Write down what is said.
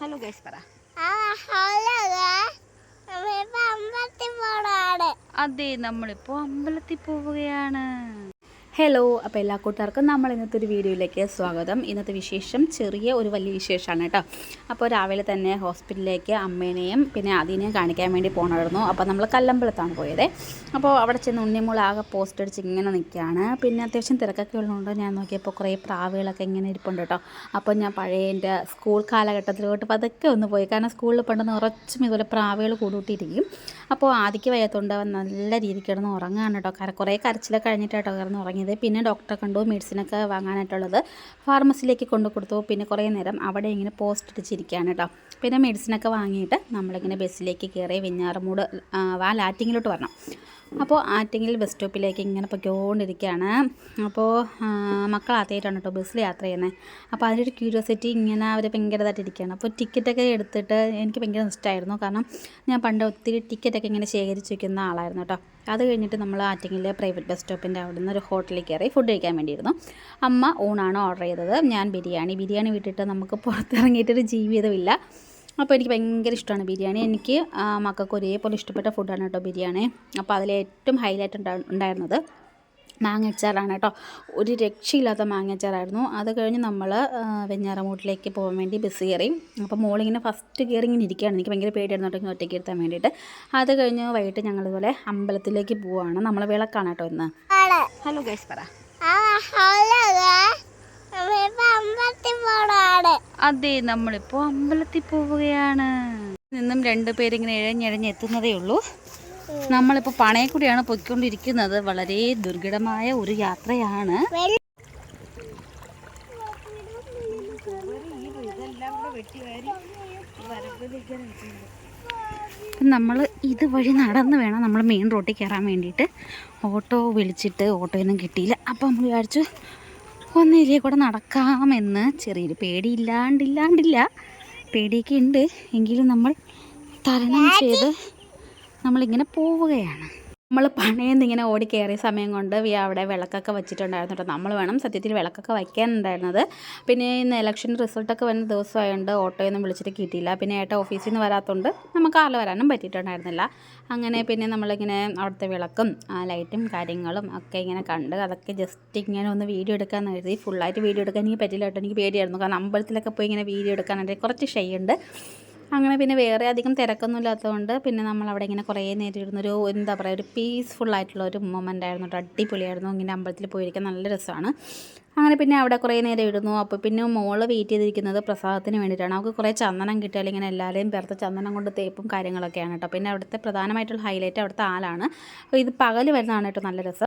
Hello guys പറ. അതെ നമ്മളിപ്പോ അമ്പലത്തിൽ പോവുകയാണ്. ഹലോ അപ്പോൾ എല്ലാ കൂട്ടുകാർക്കും നമ്മൾ ഇന്നത്തെ ഒരു വീഡിയോയിലേക്ക് സ്വാഗതം. ഇന്നത്തെ വിശേഷം ചെറിയ ഒരു വലിയ വിശേഷമാണ് കേട്ടോ. അപ്പോൾ രാവിലെ തന്നെ ഹോസ്പിറ്റലിലേക്ക് അമ്മേനെയും പിന്നെ അതിനെയും കാണിക്കാൻ വേണ്ടി പോകണമായിരുന്നു അപ്പോൾ നമ്മൾ കല്ലമ്പലത്താണ് പോയത്. അപ്പോൾ അവിടെ ചെന്ന് ഉണ്ണിമുളാകെ പോസ്റ്റ് അടിച്ച് ഇങ്ങനെ നിൽക്കുകയാണ് പിന്നെ അത്യാവശ്യം തിരക്കൊക്കെ ഉള്ളതുകൊണ്ട് ഞാൻ നോക്കിയപ്പോൾ കുറേ പ്രാവുകളൊക്കെ ഇങ്ങനെ ഇരിപ്പുണ്ട് കേട്ടോ. അപ്പോൾ ഞാൻ പഴയ എന്റെ സ്കൂൾ കാലഘട്ടത്തിലോട്ട് പതുക്കെ ഒന്ന് പോയി. കാരണം സ്കൂളിൽ പണ്ട് നിറച്ചും ഇതുപോലെ പ്രാവുകൾ കൂടിയിട്ടിരിക്കും അപ്പോൾ ആദ്യക്ക് വയ്യാത്തതുകൊണ്ട് അവൻ നല്ല രീതിക്ക് കിടന്ന് ഉറങ്ങാണ് കേട്ടോ കര കുറേ കരച്ചിലൊക്കെ കഴിഞ്ഞിട്ടാട്ടോ കിടന്ന് ഉറങ്ങിയത്. പിന്നെ ഡോക്ടറെ കണ്ടു മെഡിസിനൊക്കെ വാങ്ങാനായിട്ടുള്ളത് ഫാർമസിയിലേക്ക് കൊണ്ടു കൊടുത്തു. പിന്നെ കുറേ നേരം അവിടെ ഇങ്ങനെ പോസ്റ്റ് അടിച്ചിരിക്കുകയാണ് കേട്ടോ പിന്നെ മെഡിസിനൊക്കെ വാങ്ങിയിട്ട് നമ്മളിങ്ങനെ ബസ്സിലേക്ക് കയറി വെഞ്ഞാറമൂട് ആ, ലാറ്റിങ്ങിലോട്ട് വരണം. അപ്പോൾ ആറ്റിങ്ങിൽ ബസ് സ്റ്റോപ്പിലേക്ക് ഇങ്ങനെ പൊയ്ക്കൊണ്ടിരിക്കുകയാണ്. അപ്പോൾ മക്കൾ ആദ്യമായിട്ടാണ് കേട്ടോ ബസ്സിൽ യാത്ര ചെയ്യുന്നത്. അപ്പോൾ അതിന്റെ ഒരു ക്യൂരിയോസിറ്റി ഇങ്ങനെ അവർ ഭയങ്കരതായിട്ടിരിക്കുകയാണ് അപ്പോൾ ടിക്കറ്റൊക്കെ എടുത്തിട്ട് എനിക്ക് ഭയങ്കര ഇഷ്ടമായിരുന്നു. കാരണം ഞാൻ പണ്ട് ഒത്തിരി ടിക്കറ്റൊക്കെ ഇങ്ങനെ ശേഖരിച്ച് വയ്ക്കുന്ന ആളായിരുന്നു കേട്ടോ. അത് കഴിഞ്ഞിട്ട് നമ്മൾ ആറ്റിങ്ങിലെ പ്രൈവറ്റ് ബസ് സ്റ്റോപ്പിന്റെ അവിടെ നിന്ന് ഒരു ഹോട്ടലിൽ കയറി ഫുഡ് കഴിക്കാൻ വേണ്ടിയിരുന്നു. അമ്മ ഊണാണ് ഓർഡർ ചെയ്തത്. ഞാൻ ബിരിയാണി. ബിരിയാണി വിട്ടിട്ട് നമുക്ക് പുറത്തിറങ്ങിയിട്ടൊരു ജീവിതമില്ല. അപ്പോൾ എനിക്ക് ഭയങ്കര ഇഷ്ടമാണ് ബിരിയാണി. എനിക്ക് മക്കൾക്ക് ഒരേപോലെ ഇഷ്ടപ്പെട്ട ഫുഡാണ് കേട്ടോ ബിരിയാണി. അപ്പോൾ അതിൽ ഏറ്റവും ഹൈലൈറ്റ് ഉണ്ടാ ഉണ്ടായിരുന്നത് മാങ്ങച്ചാറാണ് കേട്ടോ. ഒരു രക്ഷയില്ലാത്ത മാങ്ങ മാങ്ങച്ചാറായിരുന്നു അത് കഴിഞ്ഞ് നമ്മൾ വെഞ്ഞാറമൂട്ടിലേക്ക് പോകാൻ വേണ്ടി ബസ് കയറി. അപ്പോൾ മോളിങ്ങനെ ഫസ്റ്റ് കയറി ഇങ്ങനെ ഇരിക്കുകയാണ്. എനിക്ക് ഭയങ്കര പേടിയായിരുന്നു കേട്ടോ ഇങ്ങനെ ഒറ്റയ്ക്ക് ഇരുത്താൻ വേണ്ടിയിട്ട്. അത് കഴിഞ്ഞ് വൈകിട്ട് ഞങ്ങൾ ഇതുപോലെ അമ്പലത്തിലേക്ക് പോവുകയാണ് നമ്മളെ വിളക്കാണ് കേട്ടോ ഇന്ന്. ഹലോ ഗൈസ് പറ അമ്പലത്തിൽ പോണാണ് അതെ നമ്മളിപ്പോൾ അമ്പലത്തിൽ പോവുകയാണ്. നിന്നും രണ്ട് പേരിങ്ങനെ ഇഴഞ്ഞിഴഞ്ഞ് എത്തുന്നതേ ഉള്ളൂ. നമ്മളിപ്പോൾ പണയക്കുടിയാണ് പൊയ്ക്കൊണ്ടിരിക്കുന്നത്. വളരെ ദുർഘടമായ ഒരു യാത്രയാണ്. നമ്മൾ ഇതുവഴി നടന്ന് വേണം നമ്മൾ മെയിൻ റോട്ടിൽ കയറാൻ വേണ്ടിയിട്ട്. ഓട്ടോ വിളിച്ചിട്ട് ഓട്ടോയൊന്നും കിട്ടിയില്ല. അപ്പോൾ നമ്മൾ വിചാരിച്ചു ഒന്നിലേ കൂടെ നടക്കാമെന്ന്. ചെറിയൊരു പേടിയില്ലാണ്ടില്ലാണ്ടില്ല പേടിയൊക്കെ ഉണ്ട് എങ്കിലും നമ്മൾ തരണം ചെയ്ത് നമ്മളിങ്ങനെ പോവുകയാണ്. നമ്മൾ പണയെന്ന് ഇങ്ങനെ ഓടി കയറിയ സമയം കൊണ്ട് വി അവിടെ വിളക്കൊക്കെ വെച്ചിട്ടുണ്ടായിരുന്നു കേട്ടോ നമ്മൾ വേണം സത്യത്തിൽ വിളക്കൊക്കെ വയ്ക്കാനുണ്ടായിരുന്നത്. പിന്നെ ഇന്ന് ഇലക്ഷൻ റിസൾട്ടൊക്കെ വരുന്ന ദിവസമായതുകൊണ്ട് ഓട്ടോയൊന്നും വിളിച്ചിട്ട് കിട്ടിയില്ല. പിന്നെ ഏട്ട ഓഫീസിൽ നിന്ന് വരാത്തതുകൊണ്ട് നമുക്ക് ആൾ വരാനും പറ്റിയിട്ടുണ്ടായിരുന്നില്ല. അങ്ങനെ പിന്നെ നമ്മളിങ്ങനെ അവിടുത്തെ വിളക്കും ലൈറ്റും കാര്യങ്ങളും ഒക്കെ ഇങ്ങനെ കണ്ട് അതൊക്കെ ജസ്റ്റ് ഇങ്ങനെ ഒന്ന് വീഡിയോ എടുക്കാമെന്ന് കരുതി ഫുള്ളായിട്ട് വീഡിയോ എടുക്കാൻ എനിക്ക് പറ്റില്ല കേട്ടോ. എനിക്ക് പേടിയായിരുന്നു. കാരണം അമ്പലത്തിലൊക്കെ പോയി ഇങ്ങനെ വീഡിയോ എടുക്കാനായിട്ട് കുറച്ച് ഷെയ്യുണ്ട് അങ്ങനെ പിന്നെ വേറെ അധികം തിരക്കൊന്നും ഇല്ലാത്തതുകൊണ്ട് പിന്നെ നമ്മൾ അവിടെ ഇങ്ങനെ കുറേ നേരം ഇരുന്നൊരു എന്താ പറയുക ഒരു പീസ്ഫുൾ ആയിട്ടുള്ള ഒരു മൊമെന്റ് ആയിരുന്നു കേട്ടോ. അടിപൊളിയായിരുന്നു. ഇങ്ങനെ അമ്പലത്തിൽ പോയിരിക്കാൻ നല്ല രസമാണ്. അങ്ങനെ പിന്നെ അവിടെ കുറേ നേരം ഇരുന്നു. അപ്പോൾ പിന്നെ മോൾ വെയിറ്റ് ചെയ്തിരിക്കുന്നത് പ്രസാദത്തിന് വേണ്ടിയിട്ടാണ്. അവൾക്ക് കുറേ ചന്ദനം കിട്ടിയാൽ ഇങ്ങനെ എല്ലാവരെയും പേർത്ത് ചന്ദനം കൊണ്ട് തേപ്പും കാര്യങ്ങളൊക്കെയാണ് കേട്ടോ. പിന്നെ അവിടുത്തെ പ്രധാനമായിട്ടുള്ള ഹൈലൈറ്റ് അവിടുത്തെ ആലാണ്. അപ്പോൾ ഇത് പകൽ വരുന്നതാണ് കേട്ടോ നല്ല രസം.